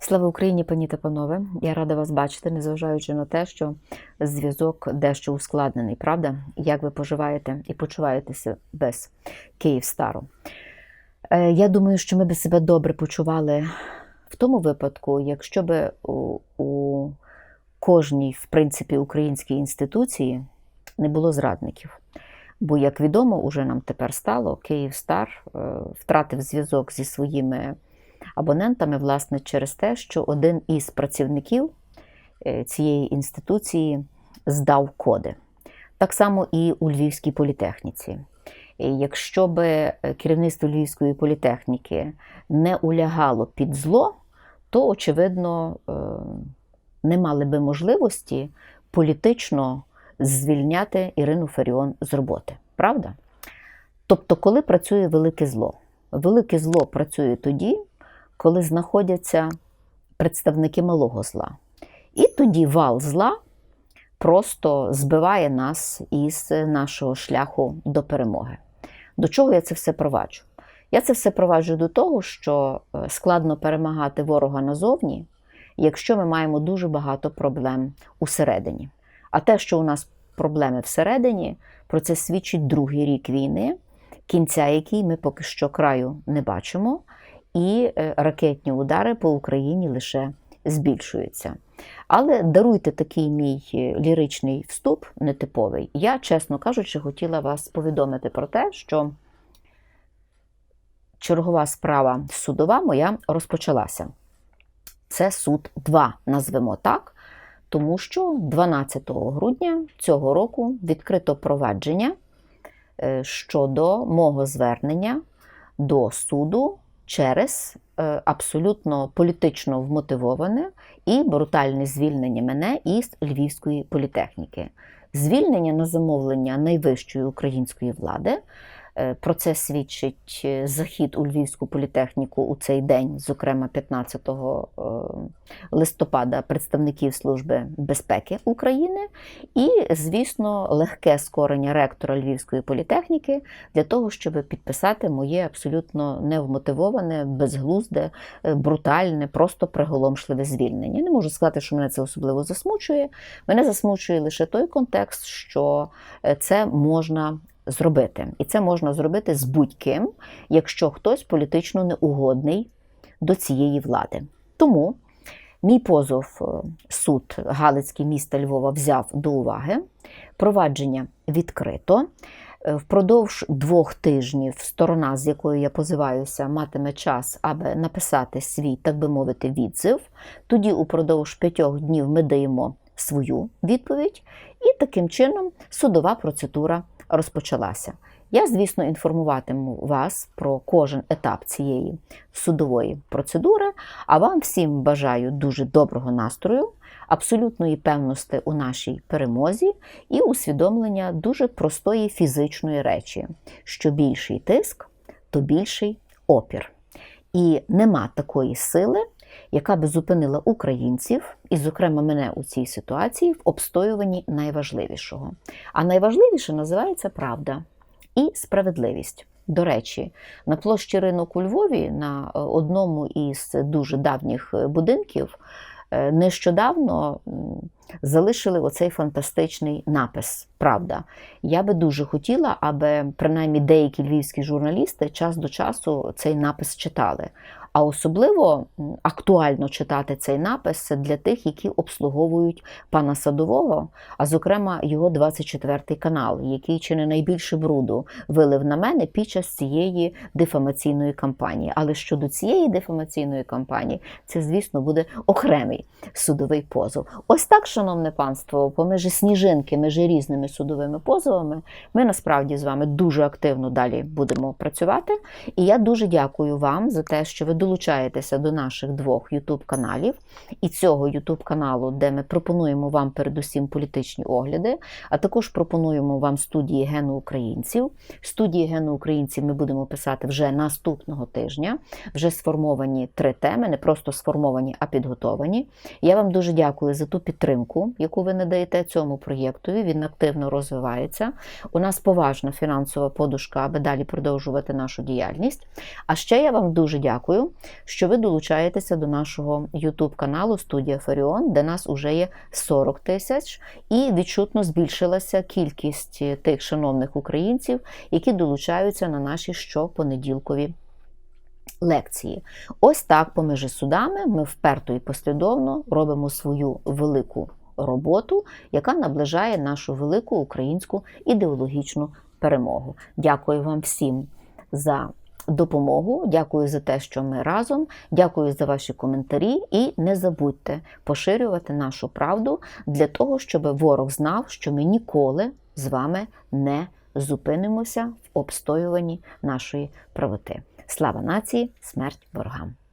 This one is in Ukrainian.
Слава Україні, пані та панове! Я рада вас бачити, незважаючи на те, що зв'язок дещо ускладнений, правда? Як ви поживаєте і почуваєтеся без Київстару? Е, Я думаю, що ми би себе добре почували в тому випадку, якщо би у, у кожній, в принципі, українській інституції не було зрадників. Бо, як відомо, уже нам тепер стало, Київстар е, втратив зв'язок зі своїми абонентами, власне, через те, що один із працівників е, цієї інституції здав коди. Так само і у Львівській політехніці. Якщо би керівництво Львівської політехніки не улягало під зло, то, очевидно, е, не мали би можливості політично звільняти Ірину Фаріон з роботи. Правда? Тобто, коли працює велике зло? Велике зло працює тоді, коли знаходяться представники малого зла. І тоді вал зла просто збиває нас із нашого шляху до перемоги. До чого я це все проваджу? Я це все проваджу до того, що е, складно перемагати ворога назовні, якщо ми маємо дуже багато проблем усередині. А те, що у нас проблеми всередині, про це свідчить другий рік війни, кінця який ми поки що краю не бачимо, і е, ракетні удари по Україні лише збільшуються. Але даруйте такий мій е, ліричний вступ, нетиповий. Я, чесно кажучи, хотіла вас повідомити про те, що чергова справа судова моя розпочалася. Це суд 2, назвемо так, тому що 12 грудня цього року відкрито провадження е, щодо мого звернення до суду через е, абсолютно політично вмотивоване і брутальне звільнення мене із Львівської політехніки. Звільнення на замовлення найвищої української влади. Е, Про це свідчить е, захід у Львівську політехніку у цей день, зокрема 15 е, листопада, представників Служби безпеки України, і, звісно, легке скорення ректора Львівської політехніки для того, щоб підписати моє абсолютно невмотивоване, безглузде, брутальне, просто приголомшливе звільнення. Не можу сказати, що мене це особливо засмучує. Мене засмучує лише той контекст, що це можна зробити. І це можна зробити з будь-ким, якщо хтось політично неугодний до цієї влади. Тому мій позов е, суд Галицький міста Львова взяв до уваги. Провадження відкрито. Е, Впродовж двох тижнів сторона, з якою я позиваюся, матиме час, аби написати свій, так би мовити, відзив. Тоді, упродовж п'ятьох днів, ми даємо свою відповідь, і таким чином судова процедура розпочалася. Я, звісно, інформуватиму вас про кожен етап цієї судової процедури, а вам всім бажаю дуже доброго настрою, абсолютної певності у нашій перемозі і усвідомлення дуже простої фізичної речі: що більший тиск, то більший опір. І нема такої сили, яка би зупинила українців, і, зокрема, мене у цій ситуації в обстоюванні найважливішого. А найважливіше називається правда і справедливість. До речі, на площі ринок у Львові на е, одному із дуже давніх е, будинків е, нещодавно залишили оцей фантастичний напис. Правда, я би дуже хотіла, аби принаймні деякі львівські журналісти час до часу цей напис читали. А особливо актуально читати цей напис для тих, які обслуговують пана Садового, а зокрема його 24-й канал, який чи не найбільше бруду вилив на мене під час цієї дефамаційної кампанії. Але щодо цієї дефамаційної кампанії, це, звісно, буде окремий судовий позов. Ось так, шановне панство, поміж сніжинки, між різними судовими позовами, ми насправді з вами дуже активно далі будемо працювати. І я дуже дякую вам за те, що ви долучаєтеся до наших двох YouTube каналів і цього YouTube каналу, де ми пропонуємо вам передусім політичні огляди, а також пропонуємо вам студії гену українців. Студії гену українців ми будемо писати вже наступного тижня. Вже сформовані три теми, не просто сформовані, а підготовані. Я вам дуже дякую за ту підтримку яку ви надаєте цьому проєктові. Він активно розвивається. У нас поважна фінансова подушка, аби далі продовжувати нашу діяльність. А ще я вам дуже дякую, що ви долучаєтеся до нашого YouTube каналу Студія Фаріон, де нас уже є 40 тисяч, і відчутно збільшилася кількість тих шановних українців, які долучаються на наші щопонеділкові лекції. Ось так, поміж судами, ми вперто і послідовно робимо свою велику роботу, яка наближає нашу велику українську ідеологічну перемогу. Дякую вам всім за допомогу. Дякую за те, що ми разом. Дякую за ваші коментарі. І не забудьте поширювати нашу правду для того, щоб ворог знав, що ми ніколи з вами не зупинимося в обстоюванні нашої правоти. Слава нації, смерть ворогам!